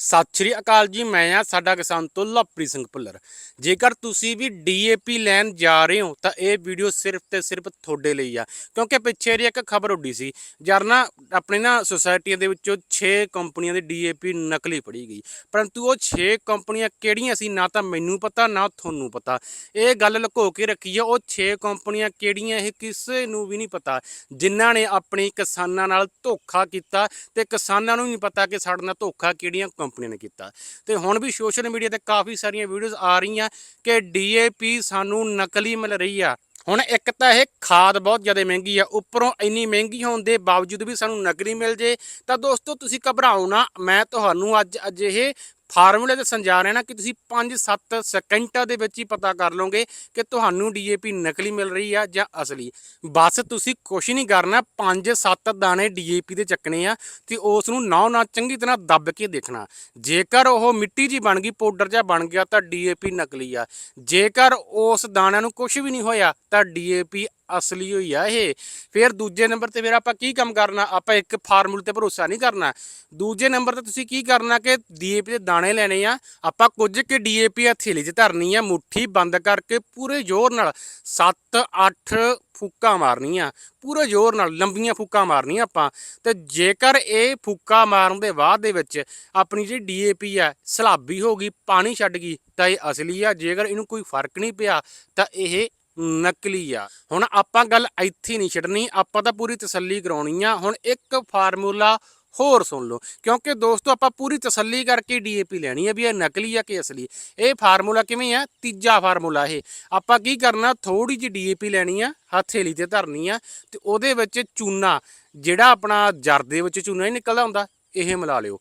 ਸਤਿ ਸ਼੍ਰੀ ਅਕਾਲ ਜੀ, ਮੈਂ ਆ ਸਾਡਾ ਕਿਸਾਨ ਤੋਂ ਲਵਪ੍ਰੀਤ ਸਿੰਘ ਭੁੱਲਰ। ਜੇਕਰ ਤੁਸੀਂ ਵੀ ਡੀਏਪੀ ਲੈਣ ਜਾ ਰਹੇ ਹੋ, ਤਾਂ ਇਹ ਵੀਡੀਓ ਸਿਰਫ ਤੇ ਸਿਰਫ ਤੁਹਾਡੇ ਲਈ ਆ, ਕਿਉਂਕਿ ਪਿੱਛੇ ਜਿਹੀ ਇੱਕ ਖਬਰ ਉੱਡੀ ਸੀ, ਯਾਰ ਨਾ, ਆਪਣੇ ਨਾ ਸੁਸਾਇਟੀਆਂ ਦੇ ਵਿੱਚੋਂ 6 ਕੰਪਨੀਆਂ ਦੀ ਡੀਏਪੀ ਨਕਲੀ ਫੜੀ ਗਈ। ਪਰੰਤੂ ਉਹ 6 ਕੰਪਨੀਆਂ ਕਿਹੜੀਆਂ ਸੀ, ਨਾ ਤਾਂ ਮੈਨੂੰ ਪਤਾ, ਨਾ ਤੁਹਾਨੂੰ ਪਤਾ। ਇਹ ਗੱਲ ਲੁਕੋ ਕੇ ਰੱਖੀ ਆ, ਉਹ 6 ਕੰਪਨੀਆਂ ਕਿਹੜੀਆਂ, ਇਹ ਕਿਸੇ ਨੂੰ ਵੀ ਨਹੀਂ ਪਤਾ। ਜਿਨ੍ਹਾਂ ਨੇ ਆਪਣੀ ਕਿਸਾਨਾਂ ਨਾਲ ਧੋਖਾ ਕੀਤਾ, ਤੇ ਕਿਸਾਨਾਂ ਨੂੰ ਨਹੀਂ ਪਤਾ ਕਿ ਸਾਡੇ ਨਾਲ ਧੋਖਾ ਕਿਹੜੀਆਂ ਕੰਪਨੀਆਂ ਨੇ ਕੀਤਾ। ਤੇ ਹੁਣ ਵੀ ਸੋਸ਼ਲ ਮੀਡੀਆ ਤੇ ਕਾਫੀ ਸਾਰੀਆਂ ਵੀਡੀਓਜ਼ ਆ ਰਹੀਆਂ ਕਿ ਡੀਏਪੀ ਸਾਨੂੰ ਨਕਲੀ ਮਿਲ ਰਹੀ ਆ। ਹੁਣ ਇੱਕ ਤਾਂ ਇਹ ਖਾਦ ਬਹੁਤ ਜ਼ਿਆਦਾ ਮਹਿੰਗੀ ਆ, ਉੱਪਰੋਂ ਇੰਨੀ ਮਹਿੰਗੀ ਹੋਣ ਦੇ ਬਾਵਜੂਦ ਵੀ ਸਾਨੂੰ ਨਕਲੀ ਮਿਲ ਜੇ। ਤਾਂ ਦੋਸਤੋ, ਤੁਸੀਂ ਘਬਰਾਓ ਨਾ, ਮੈਂ ਤੁਹਾਨੂੰ ਅੱਜ ਅਜਿਹੇ ਫਾਰਮੂਲੇ ਦੱਸਣ ਜਾ ਰਹੇ ਨਾ ਕਿ ਤੁਸੀਂ 5-7 ਸਕਿੰਟਾਂ ਦੇ ਵਿੱਚ ਹੀ ਪਤਾ ਕਰ ਲਓਗੇ ਕਿ ਤੁਹਾਨੂੰ ਡੀਏਪੀ ਨਕਲੀ ਮਿਲ ਰਹੀ ਆ ਜਾਂ ਅਸਲੀ। ਬਸ ਤੁਸੀਂ ਕੁਛ ਨਹੀਂ ਕਰਨਾ 5-7 ਦਾਣੇ ਡੀਏਪੀ ਦੇ ਚੱਕਣੇ ਆ ਤੇ ਉਸ ਨੂੰ ਨਾ ਨਾ ਚੰਗੀ ਤਰ੍ਹਾਂ ਦੱਬ ਕੇ ਦੇਖਣਾ। ਜੇਕਰ ਉਹ ਮਿੱਟੀ ਜੀ ਬਣ ਗਈ, ਪਾਊਡਰ ਜਿਹਾ ਬਣ ਗਿਆ ਤਾਂ ਡੀਏਪੀ ਨਕਲੀ ਆ। ਜੇਕਰ ਉਸ ਦਾਣਿਆਂ ਨੂੰ ਕੁਝ ਵੀ ਨਹੀਂ ਹੋਇਆ ਤਾਂ ਡੀਏਪੀ ਅਸਲੀ ਹੋਈ ਆ ਇਹ। ਫਿਰ ਦੂਜੇ ਨੰਬਰ ਤੇ ਫਿਰ ਆਪਾਂ ਕੀ ਕੰਮ ਕਰਨਾ? ਆਪਾਂ ਇੱਕ ਫਾਰਮੂਲੇ ਤੇ ਭਰੋਸਾ ਨਹੀਂ ਕਰਨਾ। ਦੂਜੇ ਨੰਬਰ ਤੇ ਤੁਸੀਂ ਕੀ ਕਰਨਾ ਕਿ ਡੀਏਪੀ ਦੇ ਦਾਣੇ ਲੈਣੇ ਆ। ਆਪਾਂ ਕੁਝ ਕਿ ਡੀਏਪੀ ਹਥੇਲੀ 'ਚ ਧਰਨੀ ਆ, ਮੁੱਠੀ ਬੰਦ ਕਰਕੇ ਪੂਰੇ ਜ਼ੋਰ ਨਾਲ 7-8 ਫੂਕਾਂ ਮਾਰਨੀਆਂ। ਪੂਰੇ ਜ਼ੋਰ ਨਾਲ ਲੰਬੀਆਂ ਫੂਕਾਂ ਮਾਰਨੀਆਂ ਆਪਾਂ। ਤੇ ਜੇਕਰ ਇਹ ਫੂਕਾ ਮਾਰਨ ਦੇ ਬਾਅਦ ਦੇ ਵਿੱਚ ਆਪਣੀ ਜਿਹੜੀ ਡੀਏਪੀ ਆ, ਸਲਾਬੀ ਹੋ ਗਈ, ਪਾਣੀ ਛੱਡ ਗਈ, ਤਾਂ ਇਹ ਅਸਲੀ ਆ। ਜੇਕਰ ਇਹਨੂੰ ਕੋਈ ਫ਼ਰਕ ਨਹੀਂ ਪਿਆ, ਤਾਂ ਇਹ ਨਕਲੀ ਆ। ਹੁਣ ਆਪਾਂ ਗੱਲ ਇੱਥੇ ਨਹੀਂ ਛੱਡਣੀ, ਆਪਾਂ ਤਾਂ ਪੂਰੀ ਤਸੱਲੀ ਕਰਾਉਣੀ ਆ। ਹੁਣ ਇੱਕ ਫਾਰਮੂਲਾ ਹੋਰ ਸੁਣ ਲਓ, ਕਿਉਂਕਿ ਦੋਸਤੋ ਆਪਾਂ ਪੂਰੀ ਤਸੱਲੀ ਕਰਕੇ ਡੀਏਪੀ ਲੈਣੀ ਹੈ ਵੀ ਇਹ ਨਕਲੀ ਆ ਕਿ ਅਸਲੀ। ਇਹ ਫਾਰਮੂਲਾ ਕਿਵੇਂ ਆ? ਤੀਜਾ ਫਾਰਮੂਲਾ ਇਹ। ਆਪਾਂ ਕੀ ਕਰਨਾ ਥੋੜੀ ਜਿਹੀ ਡੀਏਪੀ ਲੈਣੀ ਆ ਹਥੇਲੀ ਤੇ ਧਰਨੀ ਆ, ਤੇ ਉਹਦੇ ਵਿੱਚ ਚੂਨਾ, ਜਿਹੜਾ ਆਪਣਾ ਜਰ ਦੇ ਵਿੱਚ ਚੂਨਾ ਹੀ ਨਿਕਲਦਾ ਹੁੰਦਾ, ਇਹ ਮਿਲਾ ਲਿਓ।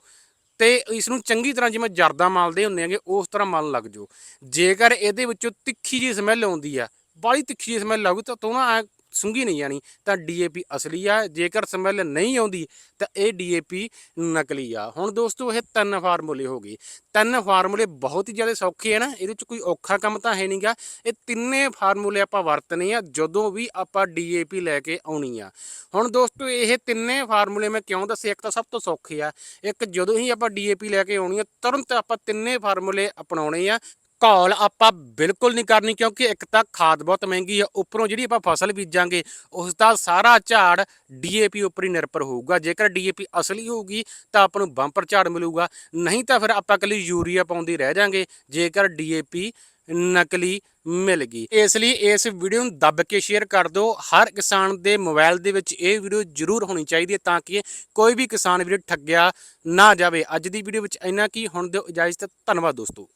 ਤੇ ਇਸ ਨੂੰ ਚੰਗੀ ਤਰ੍ਹਾਂ ਜਿਵੇਂ ਜਰਦਾ ਮਲਦੇ ਹੁੰਦੇ ਆਗੇ ਉਸ ਤਰ੍ਹਾਂ ਮਲ ਲੱਗ ਜਾਓ। ਜੇਕਰ ਇਹਦੇ ਵਿੱਚੋਂ ਤਿੱਖੀ ਜੀ ਸਮੈਲ ਆਉਂਦੀ ਆ ਬਾਲੀ ਤਿੱਖੀ ਜੀ ਸਮੈਲ ਆਊਗੀ ਤਾਂ ਤੂੰ ਨਾ ਐਂ ਸੁੰਗੀ ਨਹੀਂ ਜਾਣੀ। ਤਾਂ ਡੀਏਪੀ ਅਸਲੀ ਆ, ਜੇਕਰ ਸਮੈਲ ਨਹੀਂ ਆਉਂਦੀ ਤਾਂ ਇਹ ਡੀਏਪੀ ਨਕਲੀ ਆ। ਹੁਣ ਦੋਸਤੋ, ਇਹ ਤਿੰਨ ਫਾਰਮੂਲੇ ਹੋ ਗਏ। ਤਿੰਨ ਫਾਰਮੂਲੇ ਬਹੁਤ ਹੀ ਜ਼ਿਆਦਾ ਸੌਖੇ ਆ ਨਾ, ਇਹਦੇ ਵਿੱਚ ਕੋਈ ਔਖਾ ਕੰਮ ਤਾਂ ਹੈ ਨਹੀਂਗਾ। ਇਹ ਤਿੰਨੇ ਫਾਰਮੂਲੇ ਆਪਾਂ ਵਰਤਨੇ ਆ, ਜਦੋਂ ਵੀ ਆਪਾਂ ਡੀਏਪੀ ਲੈ ਕੇ ਆਉਣੀ ਆ। ਹੁਣ ਦੋਸਤੋ, ਇਹ ਤਿੰਨੇ ਫਾਰਮੂਲੇ ਮੈਂ ਕਿਉਂ ਦੱਸੇ? ਇੱਕ ਤਾਂ ਸਭ ਤੋਂ ਸੌਖੇ ਆ। ਇੱਕ ਜਦੋਂ ਹੀ ਆਪਾਂ ਡੀਏਪੀ ਲੈ ਕੇ ਆਉਣੀ ਆ, ਤੁਰੰਤ ਆਪਾਂ ਤਿੰਨੇ ਫਾਰਮੂਲੇ ਅਪਣਾਉਣੇ ਆ। ਘੋਲ ਆਪਾਂ ਬਿਲਕੁਲ ਨਹੀਂ ਕਰਨੀ ਕਿਉਂਕਿ ਇੱਕ ਤਾਂ ਖਾਦ ਬਹੁਤ ਮਹਿੰਗੀ ਆ, ਉੱਪਰੋਂ ਜਿਹੜੀ ਆਪਾਂ ਫਸਲ ਬੀਜਾਂਗੇ, ਉਸ ਦਾ ਸਾਰਾ ਝਾੜ ਡੀਏਪੀ ਉੱਪਰ ਹੀ ਨਿਰਭਰ ਹੋਊਗਾ। ਜੇਕਰ ਡੀਏਪੀ ਅਸਲੀ ਹੋਊਗੀ, ਤਾਂ ਆਪਾਂ ਨੂੰ ਬੰਪਰ ਝਾੜ ਮਿਲੂਗਾ, ਨਹੀਂ ਤਾਂ ਫਿਰ ਆਪਾਂ ਇਕੱਲੀ ਯੂਰੀਆ ਪਾਉਂਦੇ ਰਹਿ ਜਾਾਂਗੇ, ਜੇਕਰ ਡੀਏਪੀ ਨਕਲੀ ਮਿਲ ਗਈ। ਇਸ ਲਈ ਇਸ ਵੀਡੀਓ ਨੂੰ ਦੱਬ ਕੇ ਸ਼ੇਅਰ ਕਰ ਦਿਓ। ਹਰ ਕਿਸਾਨ ਦੇ ਮੋਬਾਈਲ ਦੇ ਵਿੱਚ ਇਹ ਵੀਡੀਓ ਜ਼ਰੂਰ ਹੋਣੀ ਚਾਹੀਦੀ ਹੈ, ਤਾਂ ਕਿ ਕੋਈ ਵੀ ਕਿਸਾਨ ਵੀਡੀਓ ਠੱਗਿਆ ਨਾ ਜਾਵੇ। ਅੱਜ ਦੀ ਵੀਡੀਓ ਵਿੱਚ ਇੰਨਾ ਕੀ, ਹੁਣ ਦਿਓ ਇਜਾਜ਼ਤ, ਧੰਨਵਾਦ ਦੋਸਤੋ।